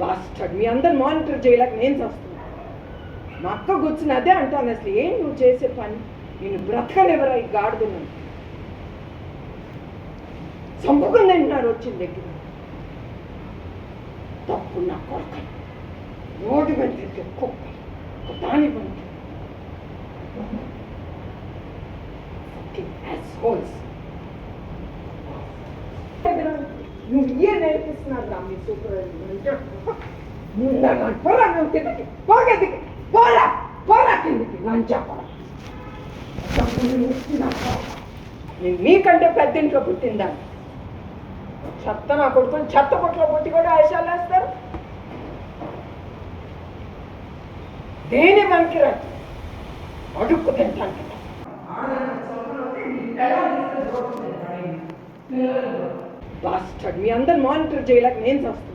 Bastard మీ అందరు monitor చేయలేక నేను చేస్తున్నా. మా అక్క కూర్చుని అదే అంటాను అసలు. ఏం నువ్వు చేసే పని? నేను బ్రతకనివ్వరా ఈ గాడిదని నన్ను? చంపుకుని తింటున్నారు వచ్చిన దగ్గర. తప్పు నా కొరక రోడ్డు మీద తిరిగే కుక్క. ఒక దాని పంట నువ్వు ఏ నేర్పిస్తున్నారు రా మీ సూపర్ ముందగా పోరా నువ్వు కిందకి పోగదికి పోరా పోరా కిందకి లంచా పోరా నేను మీకంటే పెద్ద ఇంట్లో పుట్టిందా చెత్త నా కొడుకుని చెత్త పొట్లో పుట్టి కూడా ఆశాలు వేస్తారు దేని మనకి రా అడుక్కు తింటాను బాస్టర్డ్ మీ అందరు మానిటర్ చేయలేక నేను చేస్తున్నాను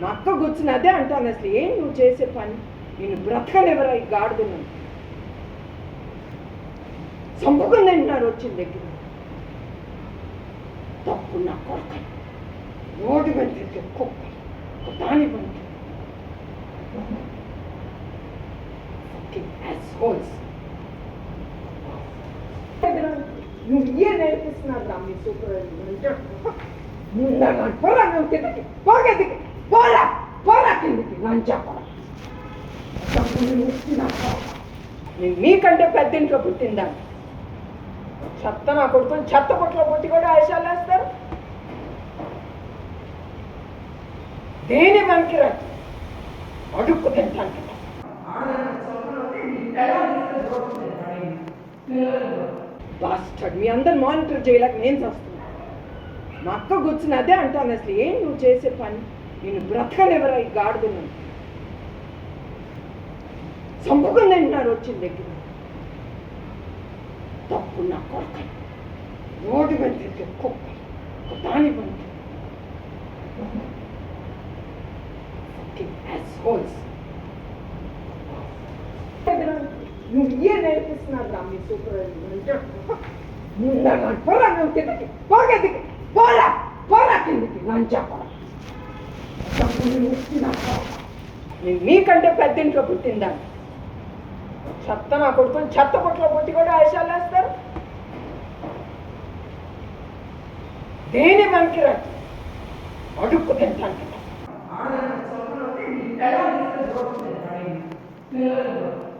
మా అక్క కూర్చుని అదే అంటాను అసలు. ఏం నువ్వు చేసే పని? నేను బ్రతకనివ్వరా ఈ గాడిద చంపుకుంది అంటున్నారు వచ్చిన దగ్గర. తప్పు నా కొరక రోడ్డు మీద తిరిగే కుక్క. ఒక దాని బండి హోల్స్ నువ్వు ఏ నేర్పిస్తున్నారు రా మీ సూపర్ ముందగా పోరా నువ్వు కిందకి. పోగదికి పోరా పోరా కిందకి. లంచా పోరా. నేను మీకంటే పెద్ద ఇంట్లో పుట్టిందా చెత్త నా కొడుకుని చెత్త పొట్లో పుట్టి కూడా ఆశాలు వేస్తారు. దేని మనకి రా అడుక్కు తింటాను బాస్టర్డ్ మీ అందరు మానిటర్ చేయలేక నేను చేస్తున్నాను మా అక్క కూర్చుని అదే అంటాను అసలు ఏం నువ్వు చేసే పని? నేను బ్రతకనివ్వరా ఈ గాడిద నన్ను? చంపుకుని తింటున్నారు వచ్చిన దగ్గర. తప్పు నా కొరక రోడ్డు మీద తిరిగే కుక్క. ఒక దాని బండి హోల్స్ నువ్వు ఏ నేర్పిస్తున్నారు రా మీ సూపర్ ముందగా పోరా నువ్వు కిందకి పోగదికి పోరా పోరా కిందకి లంచా పోరా. నేను మీకంటే పెద్ద ఇంట్లో పుట్టిందా చెత్త నా కొడుకుని చెత్త పొట్లో పుట్టి కూడా ఆశాలు వేస్తారు. దేని మనకి రాదు అడుక్కు తింటాను